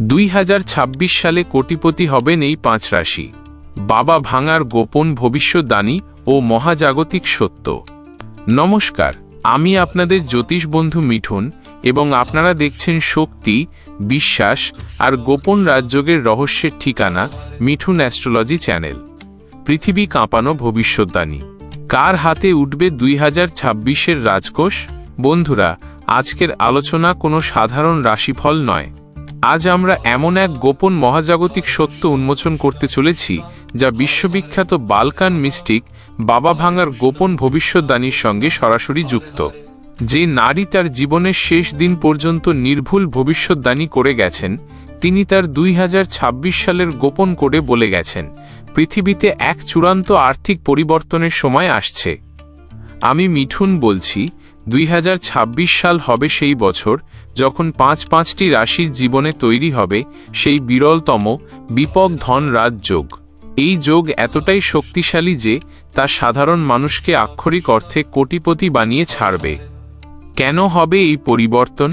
দুই হাজার ছাব্বিশ সালে কোটিপতি হবেন এই পাঁচ রাশি। বাবা ভাঙার গোপন ভবিষ্যদ্বাণী ও মহাজাগতিক সত্য। নমস্কার, আমি আপনাদের জ্যোতিষ বন্ধু মিঠুন এবং আপনারা দেখছেন শক্তি, বিশ্বাস আর গোপন রাজযোগের রহস্যের ঠিকানা মিঠুন অ্যাস্ট্রোলজি চ্যানেল। পৃথিবী কাঁপানো ভবিষ্যদ্বাণী। কার হাতে উঠবে দুই হাজার ছাব্বিশের রাজকোষ? বন্ধুরা, আজকের আলোচনা কোনো সাধারণ রাশিফল নয়। আজ আমরা এমন এক গোপন মহাজাগতিক সত্য উন্মোচন করতে চলেছি, যা বিশ্ববিখ্যাত বালকান মিস্টিক বাবা ভাঙার গোপন ভবিষ্যদ্বাণীর সঙ্গে সরাসরি যুক্ত, যে নারী তার জীবনের শেষ দিন পর্যন্ত নির্ভুল ভবিষ্যদ্বাণী করে গেছেন, তিনি তার দুই হাজার ছাব্বিশ সালের গোপন করে বলে গেছেন, পৃথিবীতে এক চূড়ান্ত আর্থিক পরিবর্তনের সময় আসছে। আমি মিঠুন বলছি, দুই হাজার ছাব্বিশ সাল হবে সেই বছর যখন পাঁচ পাঁচটি রাশির জীবনে তৈরি হবে সেই বিরলতম বিপক ধন রাজ যোগ। এই যোগ এতটাই শক্তিশালী যে তা সাধারণ মানুষকে আক্ষরিক অর্থে কোটিপতি বানিয়ে ছাড়বে। কেন হবে এই পরিবর্তন?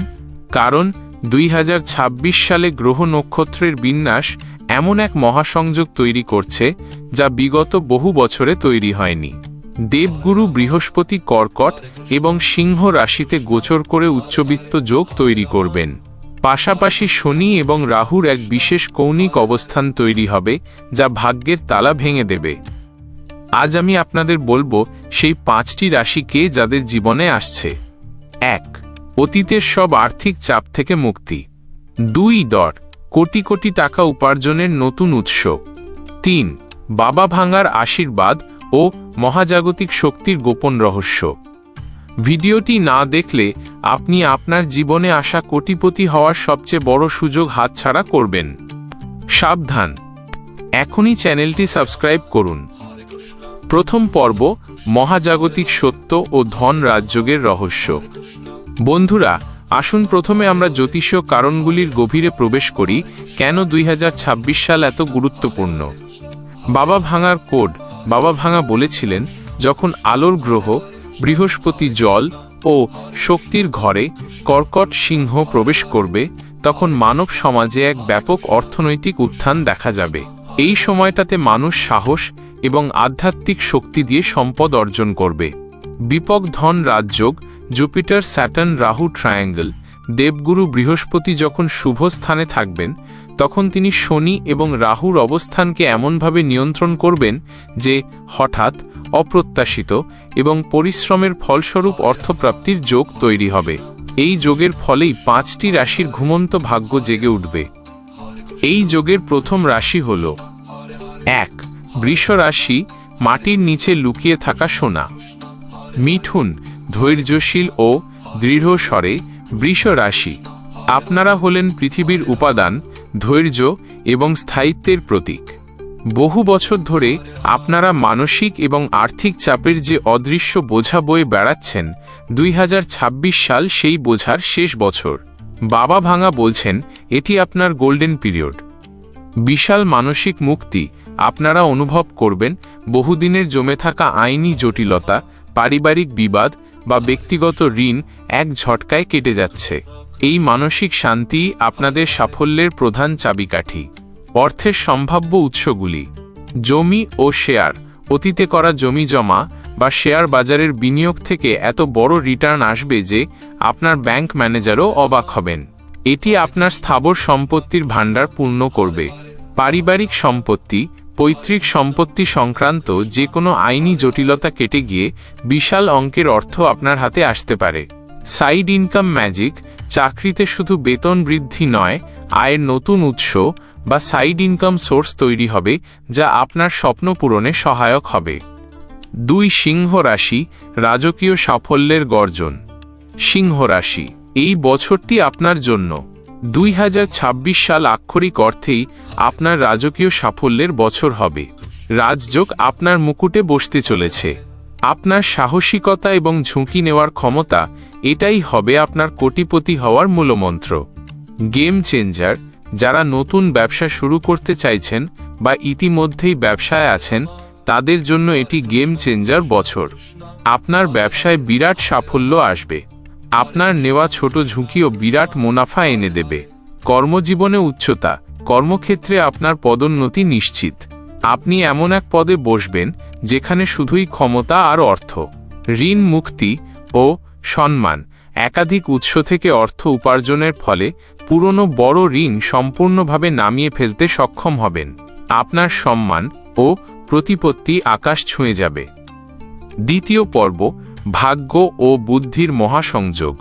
কারণ দুই হাজার ছাব্বিশ সালে গ্রহ নক্ষত্রের বিন্যাস এমন এক মহাসংযোগ তৈরি করছে যা বিগত বহু বছরে তৈরি হয়নি। দেবগুরু বৃহস্পতি কর্কট এবং সিংহ রাশিতে গোচর করে উচ্চবিত্ত যোগ তৈরি করবেন। পাশাপাশি শনি এবং রাহুর এক বিশেষ কৌণিক অবস্থান তৈরি হবে, যা ভাগ্যের তালা ভেঙে দেবে। আজ আমি আপনাদের বলব, সেই পাঁচটি রাশি কে যাদের জীবনে আসছে। এক, অতীতের সব আর্থিক চাপ থেকে মুক্তি। দুই, দর, কোটি কোটি টাকা উপার্জনের নতুন উৎস। তিন, বাবা ভাঙার আশীর্বাদ ও মহাজাগতিক শক্তির গোপন রহস্য। ভিডিওটি না দেখলে আপনি আপনার জীবনে আসা কোটিপতি হওয়ার সবচেয়ে বড় সুযোগ হাতছাড়া করবেন। সাবধান। এখনই চ্যানেলটি সাবস্ক্রাইব করুন। প্রথম পর্ব, মহাজাগতিক সত্য ও ধন রাজযোগের রহস্য। বন্ধুরা, আসুন প্রথমে আমরা জ্যোতিষীয় কারণগুলির গভীরে প্রবেশ করি, কেন দুই হাজার ছাব্বিশ সাল এত গুরুত্বপূর্ণ? বাবা ভাঙার কোড বাবা ভাঙা বলেছিলেন, যখন আলোর গ্রহ, বৃহস্পতি জল ও শক্তির ঘরে কর্কট সিংহ প্রবেশ করবে, তখন মানব সমাজে এক ব্যাপক অর্থনৈতিক উত্থান দেখা যাবে। এই সময়টাতে মানুষ সাহস এবং আধ্যাত্মিক শক্তি দিয়ে সম্পদ অর্জন করবে। বিপক ধন রাজযোগ, জুপিটার স্যাটার্ন রাহু ট্রায়াঙ্গল। দেবগুরু বৃহস্পতি যখন শুভ স্থানে থাকবেন তখন তিনি শনি এবং রাহুর অবস্থানকে এমনভাবে নিয়ন্ত্রণ করবেন যে, হঠাৎ, অপ্রত্যাশিত এবং পরিশ্রমের ফলস্বরূপ অর্থপ্রাপ্তির যোগ তৈরি হবে। এই যোগের ফলেই পাঁচটি রাশির ঘুমন্ত ভাগ্য জেগে উঠবে। এই যোগের প্রথম রাশি হল এক, বৃষ রাশি, মাটির নিচে লুকিয়ে থাকা সোনা। মিঠুন ধৈর্যশীল ও দৃঢ় স্বরে বৃষ রাশি। আপনারা হলেন পৃথিবীর উপাদান ধৈর্য এবং স্থায়িত্বের প্রতীক। বহু বছর ধরে আপনারা মানসিক এবং আর্থিক চাপের যে অদৃশ্য বোঝা বয়ে বেড়াচ্ছেন, দুই হাজার ছাব্বিশ সাল সেই বোঝার শেষ বছর। বাবা ভাঙা বলছেন, এটি আপনার গোল্ডেন পিরিয়ড। বিশাল মানসিক মুক্তি আপনারা অনুভব করবেন, বহুদিনের জমে থাকা আইনি জটিলতা, পারিবারিক বিবাদ বা ব্যক্তিগত ঋণ এক ঝটকায় কেটে যাচ্ছে। এই মানসিক শান্তি আপনাদের সাফল্যের প্রধান চাবিকাঠি, অর্থের সম্ভাব্য উৎসগুলি, জমি ও শেয়ার, অতীতে করা জমি জমা বা শেয়ার বাজারের বিনিয়োগ থেকে এত বড় রিটার্ন আসবে যে আপনার ব্যাংক ম্যানেজারও অবাক হবেন। এটি আপনার স্থাবর সম্পত্তির ভাণ্ডার পূর্ণ করবে। পারিবারিক সম্পত্তি, পৈতৃক সম্পত্তি সংক্রান্ত যে কোনো আইনি জটিলতা কেটে গিয়ে বিশাল অঙ্কের অর্থ আপনার হাতে আসতে পারে। সাইড ইনকাম ম্যাজিক চাকরিতে শুধু বেতন বৃদ্ধি নয়, আয়ের নতুন উৎস বা সাইড ইনকাম সোর্স তৈরি হবে, যা আপনার স্বপ্ন পূরণে সহায়ক হবে। দুই সিংহ রাশি, রাজকীয় সাফল্যের গর্জন। সিংহ রাশি, এই বছরটি আপনার জন্য। দুই হাজার ছাব্বিশ সাল আক্ষরিক অর্থেই আপনার রাজকীয় সাফল্যের বছর হবে। রাজযোগ আপনার মুকুটে বসতে চলেছে। আপনার সাহসিকতা এবং ঝুঁকি নেওয়ার ক্ষমতা, এটাই হবে আপনার কোটিপতি হওয়ার মূলমন্ত্র। গেম চেঞ্জার যারা নতুন ব্যবসা শুরু করতে চাইছেন বা ইতিমধ্যেই ব্যবসায় আছেন, তাদের জন্য এটি গেম চেঞ্জার বছর। আপনার ব্যবসায় বিরাট সাফল্য আসবে। আপনার নেওয়া ছোট ঝুঁকিও বিরাট মুনাফা এনে দেবে। কর্মজীবনে উচ্চতা, কর্মক্ষেত্রে আপনার পদোন্নতি নিশ্চিত। আপনি এমন এক পদে বসবেন যেখানে শুধুই ক্ষমতা আর অর্থ, ঋণ, মুক্তি ও সম্মান, একাধিক উৎস থেকে অর্থ উপার্জনের ফলে পুরনো বড় ঋণ সম্পূর্ণভাবে নামিয়ে ফেলতে সক্ষম হবেন। আপনার সম্মান ও প্রতিপত্তি আকাশ ছুঁয়ে যাবে। দ্বিতীয় পর্ব, ভাগ্য ও বুদ্ধির মহাসংযোগ।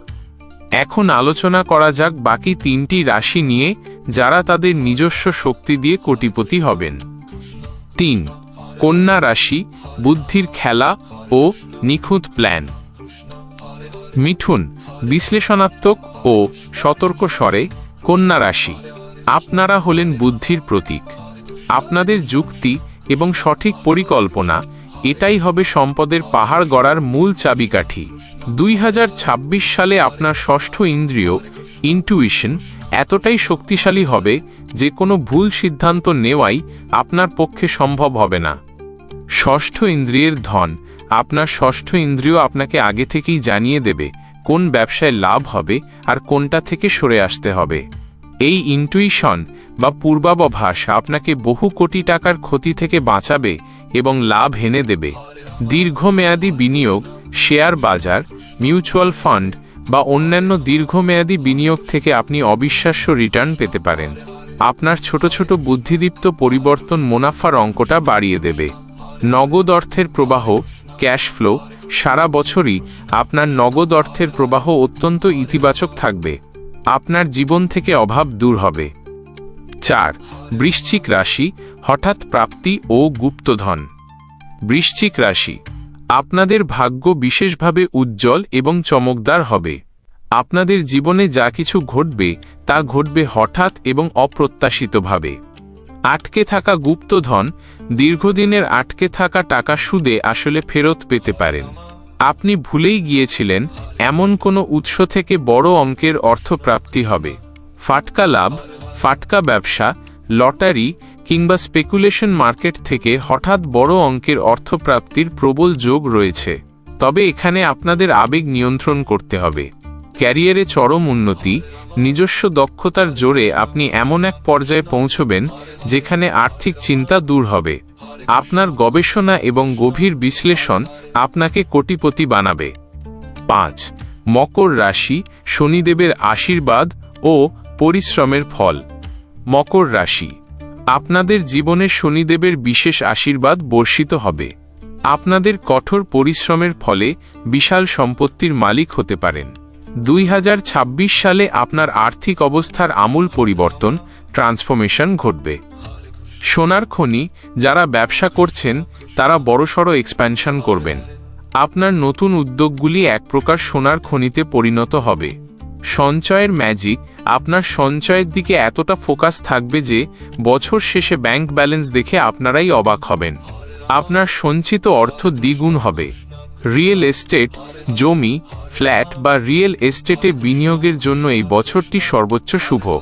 এখন আলোচনা করা যাক বাকি তিনটি রাশি নিয়ে যারা তাদের নিজস্ব শক্তি দিয়ে কোটিপতি হবেন। তিন কন্যা রাশি, বুদ্ধির খেলা ও নিখুঁত প্ল্যান। মিঠুন, বিশ্লেষণাত্মক ও সতর্ক স্বরে কন্যা রাশি, আপনারা হলেন বুদ্ধির প্রতীক। আপনাদের যুক্তি এবং সঠিক পরিকল্পনা, এটাই হবে সম্পদের পাহাড় গড়ার মূল চাবিকাঠি। দুই হাজার ছাব্বিশ সালে আপনার ষষ্ঠ ইন্দ্রিয় ইন্টুইশন এতটাই শক্তিশালী হবে যে কোনো ভুল সিদ্ধান্ত নেওয়াই আপনার পক্ষে সম্ভব হবে না। ষষ্ঠ ইন্দ্রিয়ের ধন। আপনার ষষ্ঠ ইন্দ্রিয় আপনাকে আগে থেকেই জানিয়ে দেবে কোন ব্যবসায় লাভ হবে আর কোনটা থেকে সরে আসতে হবে। এই ইন্টুইশন বা পূর্বাবভাস আপনাকে বহু কোটি টাকার ক্ষতি থেকে বাঁচাবে এবং লাভ এনে দেবে। দীর্ঘমেয়াদী বিনিয়োগ শেয়ার বাজার মিউচুয়াল ফান্ড বা অন্যান্য দীর্ঘমেয়াদী বিনিয়োগ থেকে আপনি অবিশ্বাস্য রিটার্ন পেতে পারেন। আপনার ছোট ছোট বুদ্ধিদীপ্ত পরিবর্তন মুনাফার অঙ্কটা বাড়িয়ে দেবে। নগদ অর্থের প্রবাহ ক্যাশ ফ্লো সারা বছরই আপনার নগদ অর্থের প্রবাহ অত্যন্ত ইতিবাচক থাকবে। আপনার জীবন থেকে অভাব দূর হবে। চার, বৃশ্চিক রাশি, হঠাৎ প্রাপ্তি ও গুপ্তধন। বৃশ্চিক রাশি, আপনাদের ভাগ্য বিশেষভাবে উজ্জ্বল এবং চমকদার হবে। আপনাদের জীবনে যা কিছু ঘটবে, তা ঘটবে হঠাৎ এবং অপ্রত্যাশিতভাবে। আটকে থাকা গুপ্তধন দীর্ঘদিনের আটকে থাকা টাকা সুদে আসলে ফেরত পেতে পারেন। আপনি ভুলেই গিয়েছিলেন, এমন কোনো উৎস থেকে বড় অঙ্কের অর্থপ্রাপ্তি হবে। ফাটকা লাভ, ফাটকা ব্যবসা, লটারি কিংবা স্পেকুলেশন মার্কেট থেকে হঠাৎ বড় অঙ্কের অর্থপ্রাপ্তির প্রবল যোগ রয়েছে। তবে এখানে আপনাদের আবেগ নিয়ন্ত্রণ করতে হবে। ক্যারিয়ারে চরম উন্নতি, নিজস্ব দক্ষতার জোরে আপনি এমন এক পর্যায়ে পৌঁছবেন যেখানে আর্থিক চিন্তা দূর হবে। আপনার গবেষণা এবং গভীর বিশ্লেষণ আপনাকে কোটিপতি বানাবে। পাঁচ, মকর রাশি শনিদেবের আশীর্বাদ ও পরিশ্রমের ফল। মকর রাশি, আপনাদের জীবনে শনিদেবের বিশেষ আশীর্বাদ বর্ষিত হবে। আপনাদের কঠোর পরিশ্রমের ফলে বিশাল সম্পত্তির মালিক হতে পারেন। দুই হাজার ছাব্বিশ সালে আপনার আর্থিক অবস্থার আমূল পরিবর্তন, ট্রান্সফরমেশন ঘটবে। সোনার খনি, যারা ব্যবসা করছেন, তারা বড়সড় এক্সপ্যানশন করবেন। আপনার নতুন উদ্যোগগুলি এক প্রকার সোনার খনিতে পরিণত হবে। সঞ্চয়ের ম্যাজিক আপনার সঞ্চয়ের দিকে এতটা ফোকাস থাকবে যে, বছর শেষে ব্যাংক ব্যালেন্স দেখে আপনারাই অবাক হবেন। আপনার সঞ্চিত অর্থ দ্বিগুণ হবে। রিয়েল এস্টেট জমি ফ্ল্যাট বা রিয়েল এস্টেটে বিনিয়োগের জন্য এই বছরটি সর্বোচ্চ শুভ।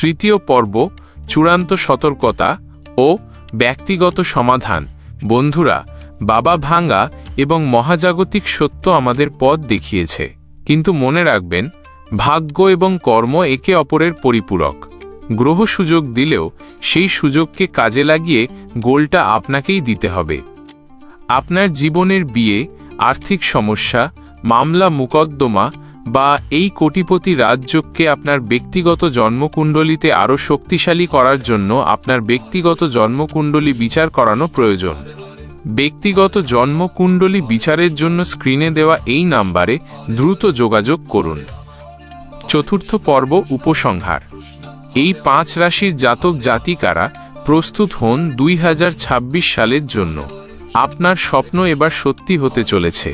তৃতীয় পর্ব, চূড়ান্ত সতর্কতা ও ব্যক্তিগত সমাধান। বন্ধুরা, বাবা ভাঙ্গা এবং মহাজাগতিক সত্য আমাদের পথ দেখিয়েছে। কিন্তু মনে রাখবেন, ভাগ্য এবং কর্ম একে অপরের পরিপূরক। গ্রহ সুযোগ দিলেও সেই সুযোগকে কাজে লাগিয়ে গোলটা আপনাকেই দিতে হবে। আপনার জীবনের বিয়ে, আর্থিক সমস্যা, মামলা মুকদ্দমা বা এই কোটিপতি রাজযোগকে আপনার ব্যক্তিগত জন্মকুণ্ডলিতে আরও শক্তিশালী করার জন্য আপনার ব্যক্তিগত জন্মকুণ্ডলী বিচার করানো প্রয়োজন। ব্যক্তিগত জন্মকুণ্ডলী বিচারের জন্য স্ক্রিনে দেওয়া এই নাম্বারে দ্রুত যোগাযোগ করুন। চতুর্থ পর্ব উপসংহার। এই পাঁচ রাশির জাতক জাতিকারা প্রস্তুত হন দুই হাজার ছাব্বিশ সালের জন্য। আপনার স্বপ্ন এবার সত্যি হতে চলেছে।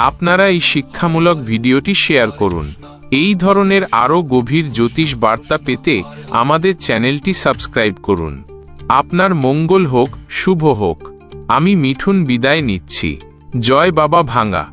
আপনারা এই শিক্ষামূলক ভিডিওটি শেয়ার করুন। এই ধরনের আরও গভীর জ্যোতিষ বার্তা পেতে আমাদের চ্যানেলটি সাবস্ক্রাইব করুন। আপনার মঙ্গল হোক, শুভ হোক। আমি মিঠুন বিদায় নিচ্ছি। জয় বাবা ভাঙ্গা